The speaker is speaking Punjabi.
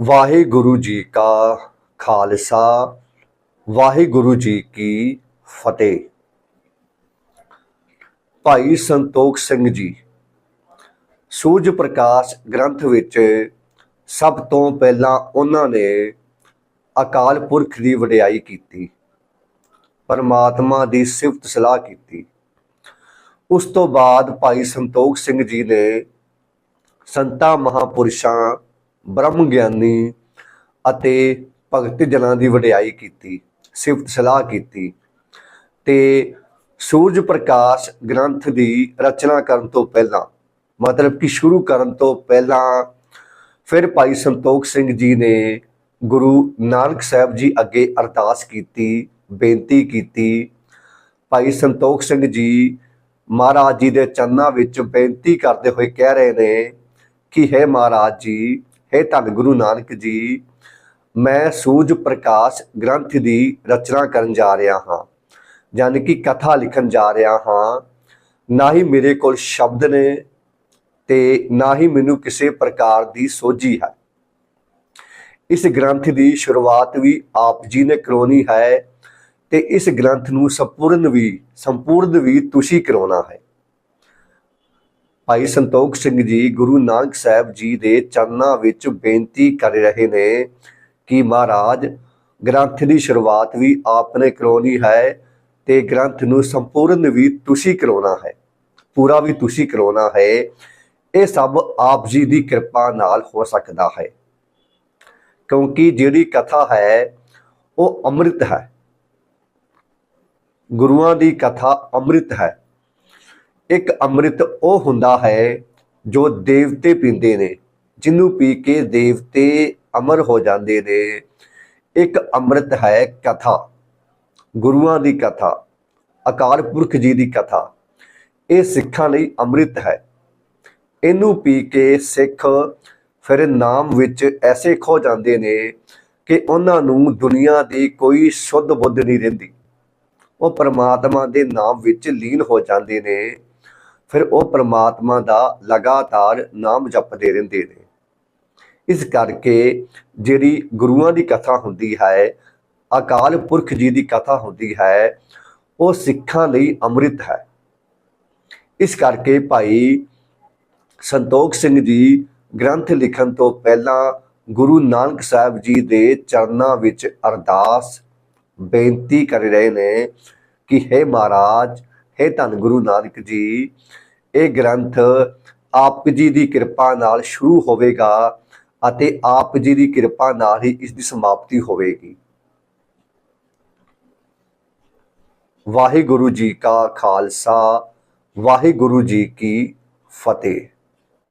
ਵਾਹਿਗੁਰੂ ਜੀ ਕਾ ਖਾਲਸਾ, ਵਾਹਿਗੁਰੂ ਜੀ ਕੀ ਫਤਿਹ। ਭਾਈ ਸੰਤੋਖ ਸਿੰਘ ਜੀ, ਸੂਰਜ ਪ੍ਰਕਾਸ਼ ਗ੍ਰੰਥ ਵਿੱਚ ਸਭ ਤੋਂ ਪਹਿਲਾਂ ਉਹਨਾਂ ਨੇ ਅਕਾਲ ਪੁਰਖ ਦੀ ਵਡਿਆਈ ਕੀਤੀ, ਪਰਮਾਤਮਾ ਦੀ ਸਿਫਤ ਸਲਾਹ ਕੀਤੀ। ਉਸ ਤੋਂ ਬਾਅਦ ਭਾਈ ਸੰਤੋਖ ਸਿੰਘ ਜੀ ਨੇ ਸੰਤਾਂ, ਮਹਾਪੁਰਸ਼ਾਂ ਬ੍ਰਹਮ ਗਿਆਨੀ ਅਤੇ ਭਗਤ ਜਨਾਂ ਦੀ ਵਡਿਆਈ ਕੀਤੀ, ਸਿਫਤ ਸਲਾਹ ਕੀਤੀ ਤੇ ਸੂਰਜ ਪ੍ਰਕਾਸ਼ ਗ੍ਰੰਥ ਦੀ ਰਚਨਾ ਕਰਨ ਤੋਂ ਪਹਿਲਾਂ, ਮਤਲਬ ਕਿ ਸ਼ੁਰੂ ਕਰਨ ਤੋਂ ਪਹਿਲਾਂ ਫਿਰ ਭਾਈ ਸੰਤੋਖ ਸਿੰਘ ਜੀ ਨੇ ਗੁਰੂ ਨਾਨਕ ਸਾਹਿਬ ਜੀ ਅੱਗੇ ਅਰਦਾਸ ਕੀਤੀ, ਬੇਨਤੀ ਕੀਤੀ। ਭਾਈ ਸੰਤੋਖ ਸਿੰਘ ਜੀ ਮਹਾਰਾਜ ਜੀ ਦੇ ਚਰਨਾਂ ਵਿੱਚ ਬੇਨਤੀ ਕਰਦੇ ਹੋਏ ਕਹਿ ਰਹੇ ਨੇ ਕਿ ਹੈ ਮਹਾਰਾਜ ਜੀ ਹੈ ਧੰਨ ਗੁਰੂ ਨਾਨਕ ਜੀ, ਮੈਂ ਸੂਰਜ ਪ੍ਰਕਾਸ਼ ਗ੍ਰੰਥ ਦੀ ਰਚਨਾ ਕਰਨ ਜਾ ਰਿਹਾ ਹਾਂ ਯਾਨੀ ਕਿ ਕਥਾ ਲਿਖਣ ਜਾ ਰਿਹਾ ਹਾਂ। ਨਾ ਹੀ ਮੇਰੇ ਕੋਲ ਸ਼ਬਦ ਨੇ ਤੇ ਨਾ ਹੀ ਮੈਨੂੰ ਕਿਸੇ ਪ੍ਰਕਾਰ ਦੀ ਸੋਝੀ ਹੈ। ਇਸ ਗ੍ਰੰਥ ਦੀ ਸ਼ੁਰੂਆਤ ਵੀ ਆਪ ਜੀ ਨੇ ਕਰਵਾਉਣੀ ਹੈ ਤੇ ਇਸ ਗ੍ਰੰਥ ਨੂੰ ਸੰਪੂਰਨ ਵੀ ਸੰਪੂਰਨ ਵੀ ਤੁਸੀਂ ਕਰਾਉਣਾ ਹੈ। ਭਾਈ ਸੰਤੋਖ ਸਿੰਘ ਜੀ ਗੁਰੂ ਨਾਨਕ ਸਾਹਿਬ ਜੀ ਦੇ ਚਰਨਾਂ ਵਿੱਚ ਬੇਨਤੀ ਕਰ ਰਹੇ ਨੇ ਕਿ ਮਹਾਰਾਜ, ਗ੍ਰੰਥ ਦੀ ਸ਼ੁਰੂਆਤ ਵੀ ਆਪ ਨੇ ਕਰਾਉਣੀ ਹੈ ਤੇ ਗ੍ਰੰਥ ਨੂੰ ਸੰਪੂਰਨ ਵੀ ਤੁਸੀਂ ਕਰਾਉਣਾ ਹੈ, ਪੂਰਾ ਵੀ ਤੁਸੀਂ ਕਰਾਉਣਾ ਹੈ, ਇਹ ਸਭ ਆਪ ਜੀ ਦੀ ਕਿਰਪਾ ਨਾਲ ਹੋ ਸਕਦਾ ਹੈ। ਕਿਉਂਕਿ ਜਿਹੜੀ ਕਥਾ ਹੈ, ਉਹ ਅੰਮ੍ਰਿਤ ਹੈ। ਗੁਰੂਆਂ ਦੀ ਕਥਾ ਅੰਮ੍ਰਿਤ ਹੈ। ਇੱਕ ਅੰਮ੍ਰਿਤ ਉਹ ਹੁੰਦਾ ਹੈ ਜੋ ਦੇਵਤੇ ਪੀਂਦੇ ਨੇ, ਜਿਹਨੂੰ ਪੀ ਕੇ ਦੇਵਤੇ ਅਮਰ ਹੋ ਜਾਂਦੇ ਨੇ। ਇੱਕ ਅੰਮ੍ਰਿਤ ਹੈ ਕਥਾ, ਗੁਰੂਆਂ ਦੀ ਕਥਾ, ਅਕਾਲ ਪੁਰਖ ਜੀ ਦੀ ਕਥਾ। ਇਹ ਸਿੱਖਾਂ ਲਈ ਅੰਮ੍ਰਿਤ ਹੈ। ਇਹਨੂੰ ਪੀ ਕੇ ਸਿੱਖ ਫਿਰ ਨਾਮ ਵਿੱਚ ਐਸੇ ਖੋ ਜਾਂਦੇ ਨੇ ਕਿ ਉਹਨਾਂ ਨੂੰ ਦੁਨੀਆ ਦੀ ਕੋਈ ਸ਼ੁੱਧ ਬੁੱਧ ਨਹੀਂ ਰਹਿੰਦੀ। ਉਹ ਪਰਮਾਤਮਾ ਦੇ ਨਾਮ ਵਿੱਚ ਲੀਨ ਹੋ ਜਾਂਦੇ ਨੇ। ਫਿਰ ਉਹ ਪ੍ਰਮਾਤਮਾ ਦਾ ਲਗਾਤਾਰ ਨਾਮ ਜਪਦੇ ਰਹਿੰਦੇ ਨੇ। ਇਸ ਕਰਕੇ ਜਿਹੜੀ ਗੁਰੂਆਂ ਦੀ ਕਥਾ ਹੁੰਦੀ ਹੈ, ਅਕਾਲ ਪੁਰਖ ਜੀ ਦੀ ਕਥਾ ਹੁੰਦੀ ਹੈ, ਉਹ ਸਿੱਖਾਂ ਲਈ ਅੰਮ੍ਰਿਤ ਹੈ। ਇਸ ਕਰਕੇ ਭਾਈ ਸੰਤੋਖ ਸਿੰਘ ਜੀ ਗ੍ਰੰਥ ਲਿਖਣ ਤੋਂ ਪਹਿਲਾਂ ਗੁਰੂ ਨਾਨਕ ਸਾਹਿਬ ਜੀ ਦੇ ਚਰਨਾਂ ਵਿੱਚ ਅਰਦਾਸ ਬੇਨਤੀ ਕਰ ਰਹੇ ਨੇ ਕਿ हे ਮਹਾਰਾਜ ਇਹ ਧੰਨ ਗੁਰੂ ਨਾਨਕ ਜੀ, ਇਹ ਗ੍ਰੰਥ ਆਪ ਜੀ ਦੀ ਕਿਰਪਾ ਨਾਲ ਸ਼ੁਰੂ ਹੋਵੇਗਾ ਅਤੇ ਆਪ ਜੀ ਦੀ ਕਿਰਪਾ ਨਾਲ ਹੀ ਇਸ ਦੀ ਸਮਾਪਤੀ ਹੋਵੇਗੀ। ਵਾਹਿਗੁਰੂ ਜੀ ਕਾ ਖਾਲਸਾ, ਵਾਹਿਗੁਰੂ ਜੀ ਕੀ ਫਤਿਹ।